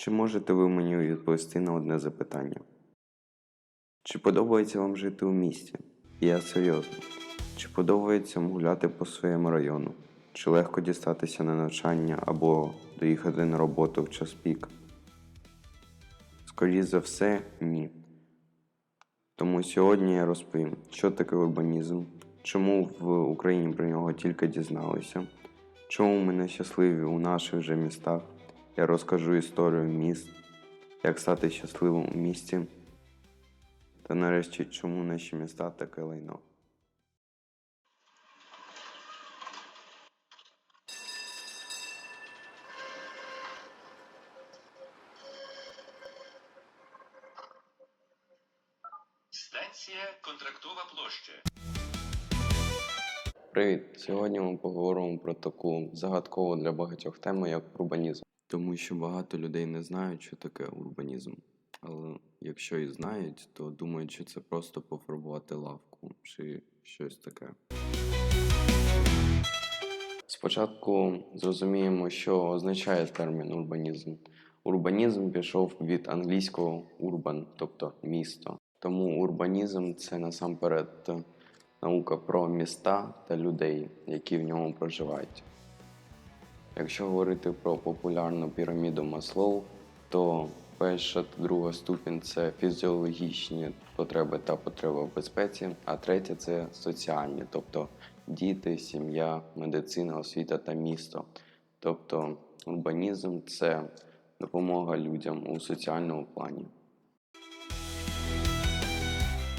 Чи можете ви мені відповісти на одне запитання? Чи подобається вам жити у місті? Я серйозно. Чи подобається вам гуляти по своєму району? Чи легко дістатися на навчання або доїхати на роботу в час пік? Скоріше за все, ні. Тому сьогодні я розповім, що таке урбанізм, чому в Україні про нього тільки дізналися, чому ми нещасливі у наших же містах. Я розкажу історію міст, як стати щасливим у місті, та нарешті, чому наші міста таке лайно. Станція Контрактова площа. Привіт! Сьогодні ми поговоримо про таку загадкову для багатьох тему, як урбанізм. Тому що багато людей не знають, що таке урбанізм. Але якщо і знають, то думають, що це просто пофарбувати лавку чи щось таке. Спочатку зрозуміємо, що означає термін урбанізм. Урбанізм пішов від англійського урбан, тобто місто. Тому урбанізм це насамперед наука про міста та людей, які в ньому проживають. Якщо говорити про популярну піраміду Маслоу, то перша та друга ступінь це фізіологічні потреби та потреби в безпеці, а третя це соціальні, тобто діти, сім'я, медицина, освіта та місто. Тобто урбанізм це допомога людям у соціальному плані.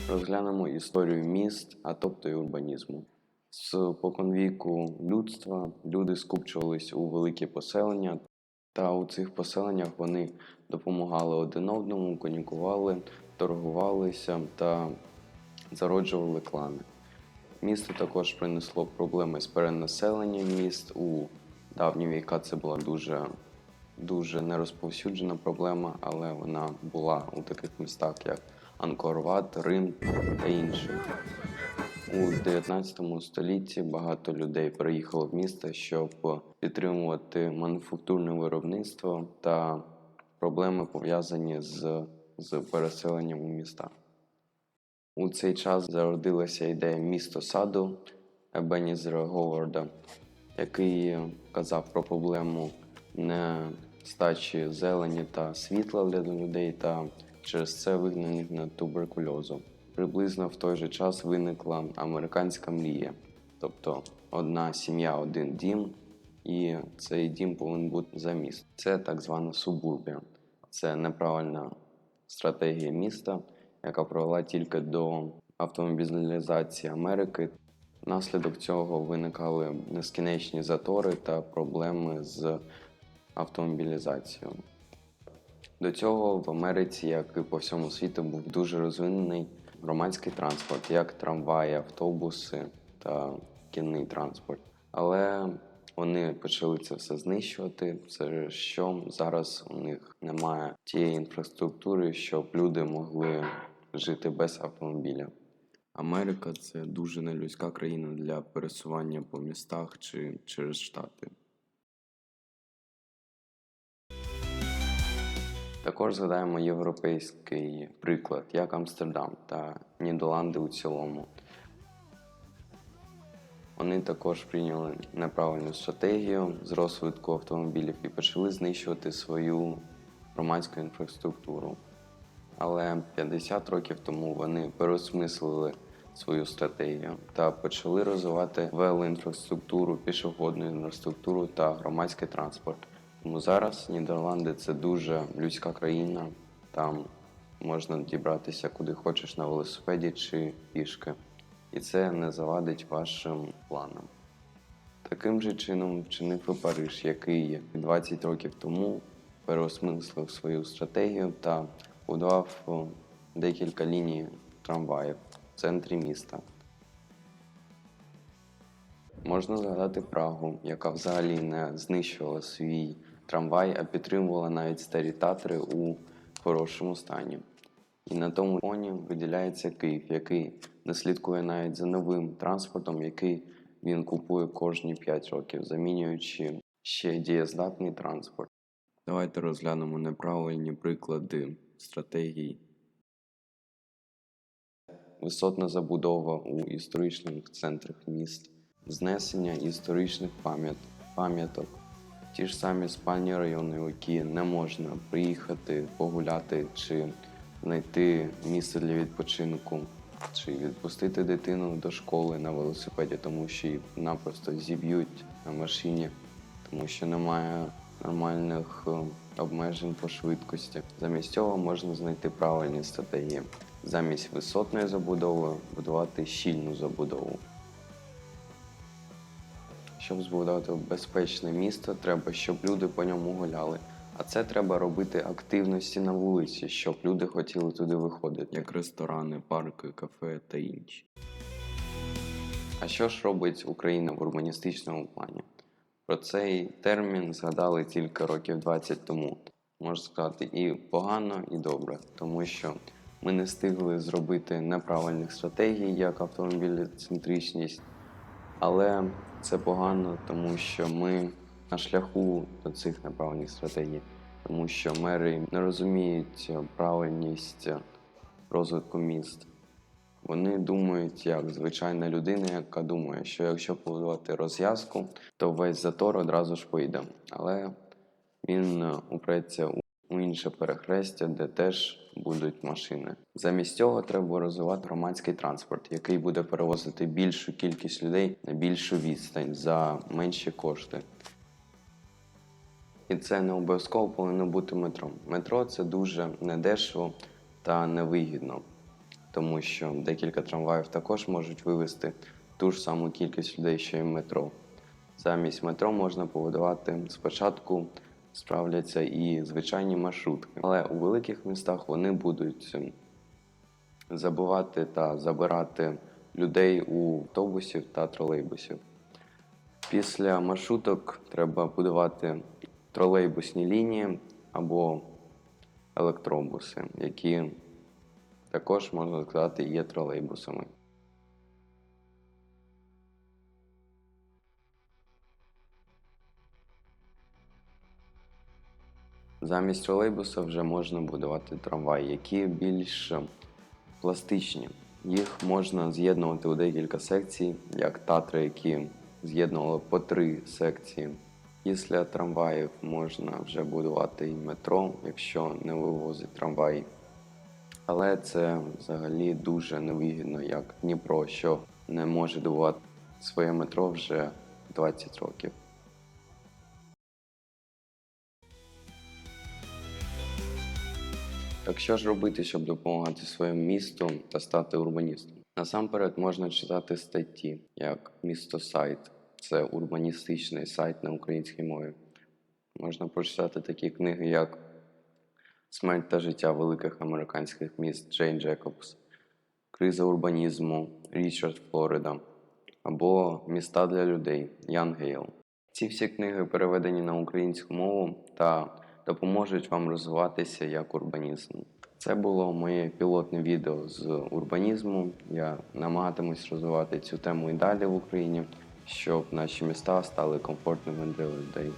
Розглянемо історію міст, а тобто і урбанізму. З поконвіку людства люди скупчувались у великі поселення, та у цих поселеннях вони допомагали один одному, конікували, торгувалися та зароджували клани. Місто також принесло проблеми з перенаселенням міст. У давні віка це була дуже, дуже нерозповсюджена проблема, але вона була у таких містах, як Анкор-Ват, Рим та інших. У 19 столітті багато людей переїхало в місто, щоб підтримувати мануфактурне виробництво та проблеми пов'язані з, з переселенням у міста. У цей час зародилася ідея місто саду Ебенізера Говарда, який казав про проблему нестачі зелені та світла для людей та через це вигнаних на туберкульозу. Приблизно в той же час виникла американська мрія, тобто одна сім'я, один дім, і цей дім повинен бути за міст. Це так звана субурбія. Це неправильна стратегія міста, яка привела тільки до автомобілізації Америки. Внаслідок цього виникали нескінченні затори та проблеми з автомобілізацією. До цього в Америці, як і по всьому світу, був дуже розвинений громадський транспорт, як трамваї, автобуси та кінний транспорт. Але вони почали це все знищувати, через що зараз у них немає тієї інфраструктури, щоб люди могли жити без автомобіля. Америка це дуже нелюдська країна для пересування по містах чи через штати. Також згадаємо європейський приклад, як Амстердам та Нідерланди у цілому. Вони також прийняли неправильну стратегію з розвитку автомобілів і почали знищувати свою громадську інфраструктуру. Але 50 років тому вони переосмислили свою стратегію та почали розвивати велоінфраструктуру, пішохідну інфраструктуру та громадський транспорт. Тому зараз Нідерланди це дуже людська країна. Там можна дібратися куди хочеш на велосипеді чи пішки. І це не завадить вашим планам. Таким же чином вчинив і Париж, який 20 років тому переосмислив свою стратегію та будував декілька ліній трамваїв в центрі міста. Можна згадати Прагу, яка взагалі не знищувала свій трамвай, а підтримувала навіть старі татри у хорошому стані. І на тому фоні виділяється Київ, який не слідкує навіть за новим транспортом, який він купує кожні 5 років, замінюючи ще дієздатний транспорт. Давайте розглянемо неправильні приклади стратегій. Висотна забудова у історичних центрах міст, знесення історичних пам'ят, пам'яток, ті ж самі спальні райони, у які не можна приїхати, погуляти чи знайти місце для відпочинку, чи відпустити дитину до школи на велосипеді, тому що її напросто зіб'ють на машині, тому що немає нормальних е, обмежень по швидкості. Замість цього можна знайти правильні стратегії. Замість висотної забудови будувати щільну забудову. Щоб збудувати безпечне місто, треба, щоб люди по ньому гуляли. А це треба робити активності на вулиці, щоб люди хотіли туди виходити, як ресторани, парки, кафе та інші. А що ж робить Україна в урбаністичному плані? Про цей термін згадали тільки років 20 тому. Можна сказати, і погано, і добре, тому що ми не встигли зробити неправильних стратегій, як автомобілецентричність, але це погано, тому що ми на шляху до цих неправильних стратегій, тому що мери не розуміють правильність розвитку міст. Вони думають як звичайна людина, яка думає, що якщо побудувати розв'язку, то весь затор одразу ж поїде. Але він упреться у- у інше перехрестя, де теж будуть машини. Замість цього треба розвивати громадський транспорт, який буде перевозити більшу кількість людей на більшу відстань за менші кошти. І це не обов'язково повинно бути метро. Метро це дуже недешево та невигідно, тому що декілька трамваїв також можуть вивезти ту ж саму кількість людей, що й метро. Замість метро можна побудувати спочатку справляться і звичайні маршрутки, але у великих містах вони будуть ем, забивати та забирати людей у автобусів та тролейбусів. Після маршруток треба будувати тролейбусні лінії або електробуси, які також можна сказати є тролейбусами. Замість тролейбуса вже можна будувати трамваї, які більш пластичні. Їх можна з'єднувати у декілька секцій, як татри, які з'єднували по три секції. Після трамваїв можна вже будувати і метро, якщо не вивозить трамвай. Але це взагалі дуже невигідно, як Дніпро, що не може будувати своє метро вже 20 років. Так що ж робити, щоб допомагати своєму місту та стати урбаністом? Насамперед можна читати статті, як місто сайт, це урбаністичний сайт на українській мові. Можна прочитати такі книги, як Смерть та життя великих американських міст Джейн Джекобс, Криза урбанізму Річард Флорида або Міста для людей Ян Гейл. Ці всі книги переведені на українську мову та допоможуть вам розвиватися як урбанізм. Це було моє пілотне відео з урбанізму. Я намагатимусь розвивати цю тему і далі в Україні, щоб наші міста стали комфортними для людей.